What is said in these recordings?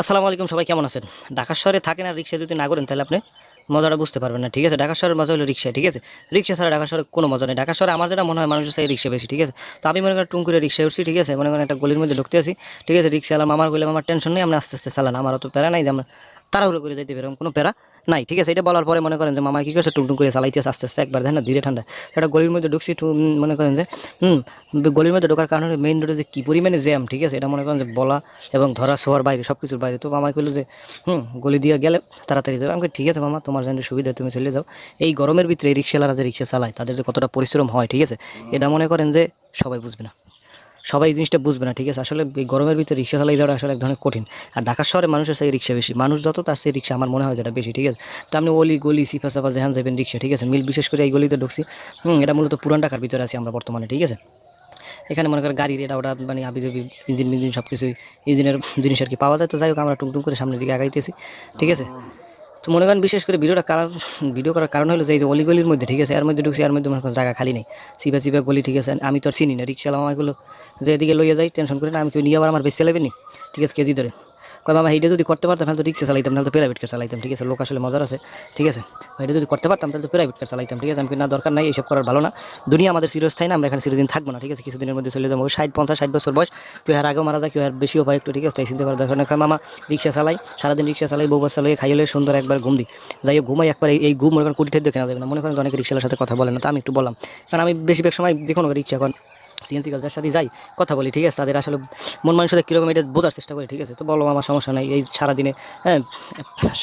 আসসালামু আলাইকুম, সবাই কেমন আছেন? ঢাকা শহরে থাকেন আর রিক্সা যদি না করেন, তাহলে আপনি মজাটা বুঝতে পারবেন না, ঠিক আছে? ঢাকা শহরের মজা হলো রিক্সা ঠিক আছে? রিক্সা ছাড়া ঢাকা শহরে কোনো মজা নেই। ঢাকা শহরে আমার যেটা মনে হয়, মানুষের সাথে রিক্সা বেশি, ঠিক আছে? তো আমি মনে করেন টুম করে রিক্সায় উঠছি, ঠিক আছে? মনে করেন একটা গলির মধ্যে ঢুকতে আছি, ঠিক আছে? রিক্সা আলাম আমার গেলাম আমার টেনশন নেই আমি আস্তে আস্তে চালান। আমার অত প্যারা নাই যে আমরা তাড়াহুড়ো করে যাইতে পারি কোনো প্যারা নাই, ঠিক আছে? এটা বলার পরে মনে করেন যে মামা কী করছে? টুকটুক করে চালাইতে আস্তে আস্তে, একবার না, ধীরে ঠান্ডা। একটা গলির মধ্যে ঢুকছি মনে করেন যে, হুম, গলির মধ্যে ঢোকার কারণে মেইন রোডে যে কী পরিমাণে জ্যাম ঠিক আছে? এটা মনে করেন যে বলা এবং ধরা, শোয়ার বাইরে সব কিছুর বাইরে। তো মামা কইলো যে, হুম, গলি দিয়ে গেলে তাড়াতাড়ি যাবে। আমাকে ঠিক আছে মামা, তোমার জানতে সুবিধা, তুমি চলে যাও। এই গরমের ভিতরে রিক্সাওয়ালারা যে রিক্সা চালায়, তাদের যে কতটা পরিশ্রম হয়, ঠিক আছে? এটা মনে করেন যে সবাই বুঝবে না। সবাই এই জিনিসটা বুঝবে না, ঠিক আছে? আসলে এই গরমের ভিতরে রিক্সা চালাই যাওয়া আসলে এক ধরনের কঠিন। আর ঢাকা শহরে মানুষের সেই রিক্সা বেশি। মানুষ যত তার সেই রিক্সা আমার মনে হয় যেটা বেশি, ঠিক আছে? তো আপনি অলি, গলি সিফা সাফা যেহান যাবেন রিক্সা, ঠিক আছে? মিল বিশেষ করে এই গলিতে ঢুকছি। হুম, এটা মূলত পুরান ঢাকার ভিতরে আছি আমরা বর্তমানে, ঠিক আছে? এখানে মনে করেন গাড়ির এটা ওটা মানে আবি যাবি ইঞ্জিন মিঞ্জিন সব কিছুই ইঞ্জিনের জিনিস আর কি পাওয়া যায়। তো যাই হোক, আমরা টুকটুক করে সামনের দিকে আগাইতেছি, ঠিক আছে? তো মনে করেন বিশেষ করে ভিডিওটা কারণ, ভিডিও করার কারণ হলো যে এই যে অলিগলির মধ্যে ঠিক আছে, এর মধ্যে ঢুকছে, এর মধ্যে মনে করেন জায়গা খালি নেই। সিপা সিপা গলি ঠিক আছে, আমি তো আর চিনি না রিক্সাওয়ালা আমাগুলো যে এদিকে লইয়া যাই, টেনশন করে না, আমি কেউ নিয়ে আবার আমার বেশি লাগবে নি ঠিক আছে, কেজি ধরে। কয় মামা এইটা যদি করতে পারতাম, তাহলে তো রিক্সা চালাইতাম তাহলে তো প্রাইভেট কার চালাইতাম। ঠিক আছে, লোক আসলে মজার আছে। ঠিক আছে এটা যদি করতে পারতাম, তাহলে তো প্রাইভেট কার চালাইতাম। ঠিক আছে, আমি না, দরকার নাই, এইসব করার ভালো না। দুনিয়া আমাদের চিরস্থায়ী না, আমরা এখানে চিরদিন থাকব না। ঠিক আছে, কিছুদিনের মধ্যে চলে যাব। ষাট, পঞ্চাশ, ষাট বছর বয়স, কেউ আর আগেও মারা যায়, কেউ আর বেশিও পায় একটু, ঠিক আছে? তাই চিন্তা করার দরকার কয়, মামা, রিক্সা চালাই, সারাদিন রিক্সা চালাই, বউ বাচ্চা চালাই খাইলে সুন্দর একবার ঘুম দিই। যাই হোক, ঘুমাই একবার, এই- ঘুম মনে করেন কোটি দেখে না যাবে না। মনে করেন অনেকে রিক্সার সাথে কথা বলে না, তো আমি একটু বললাম। কারণ আমি বেশিরভাগ সময় যে কোনো রিক্সা এখন সিএনসি যার সাথে যাই, কথা বলি, ঠিক আছে? তাদের আসলে মন মানুষের কীরকম, এটা বোঝার চেষ্টা করি, ঠিক আছে? তো বলো আমার সমস্যা নাই। এই সারাদিনে হ্যাঁ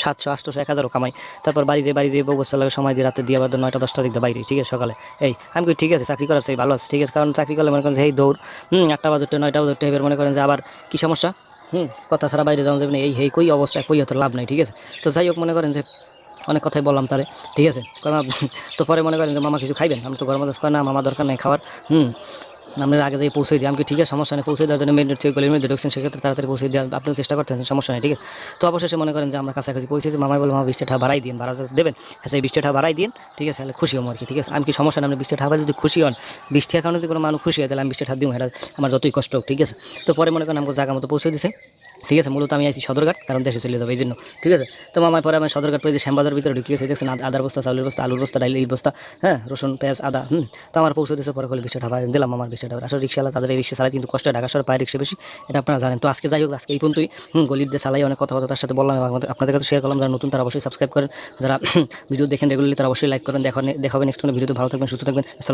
সাতশো, আটশোশো, এক হাজারও কামাই। তারপর বাড়ি যে বাড়ি যে বউবস্তা লাগে, সময় দিয়ে রাতে দিয়ে আবার নয়টা দশটা দিকে বাইরে, ঠিক আছে, সকালে। এই, আমি ঠিক আছে, চাকরি করার চাই, ভালো আছে, ঠিক আছে? কারণ চাকরি করলে মনে করেন যে এই দৌড়, হুম, আটটা বাজতে নয়টা বাজতে এবার মনে করেন যে, আবার কী সমস্যা? হুম, কথা ছাড়া বাইরে যাওয়া যাবে না, এই, হেই, কই অবস্থা, কই হতো লাভ নাই, ঠিক আছে? তো যাই হোক, মনে করেন যে, অনেক কথাই বললাম তারে, ঠিক আছে? তো পরে মনে করেন যে, মামা কিছু খাইবেন? আমি তো গরম কয়, না, মামা দরকার নেই খাবার হুম আপনার আগে যাই পৌঁছে দিই। আমি ঠিক আছে? সমস্যা নেই। পৌঁছে দেওয়ার জন্য মেন ঠিক গলির মধ্যে ঢুকছেন, সেক্ষেত্রে তাড়াতাড়ি পৌঁছে দেওয়া আপনি চেষ্টা করতেছেন সমস্যা নেই, ঠিক আছে? তো অবশেষে মনে করেন যে আমরা কাছাকাছি পৌঁছেছি। মামাই বলে, মামা বিশটা টাকা বাড়াই দিন ভাড়া দেবেন। হ্যাঁ সেই বিশটা টাকা বাড়াই দিন, ঠিক আছে? তাহলে খুশি হম আর কি, ঠিক আছে? আমি কি সমস্যা নেই, আপনি বিশটা টাকা যদি খুশি হন বিশ টাকা কারণে যদি কোনো মানুষ খুশি হয়, তাহলে আমি বিশটা টাকা দিব এটা আমার যতই কষ্ট হোক, ঠিক আছে? তো পরে মনে করেন আমাকে জায়গা মতো পৌঁছে দিছে। ঠিক আছে, মূলত আমি আইছি সদরঘাট, কারণ দেশে চলে যাবে এই জন্য ঠিক আছে? তো মামার পরে আমি সদরঘাট পেয়েছি শ্যামবাজার ভিতরে ঢুকিয়েছি দেখছেন আদার বস্তা, চাউলের বস্তা, আলুর বস্তা ডাইল এই বস্তা হ্যাঁ রসুন, পেঁয়াজ, আদা, হুম। তো আমার পৌঁছে দিয়েছে, পরে হলে টাকা দিলাম আমার টাকা আসলে রিক্সা তাদের এই রিক্সা চালাই কিন্তু কষ্ট ঢাকা শহরে পায় রিক্সা বেশি, এটা আপনারা জানেন। তো আজকে যাই হোক, আজকে এই পর্যন্তই। গলির দিয়ে চালাই অনেক কথা কথা তার সাথে বললাম আপনাদের কাছে শেয়ার করলাম, যারা নতুন, তারা অবশ্যই সাবস্ক্রাইব করেন। যারা ভিডিও দেখেন রেগুলারলি তারা অবশ্যই লাইক করেন দেখাবেন দেখাবেন নেক্সট ভিডিওতে ভালো থাকবেন, সুস্থ থাকবেন। আসসালাম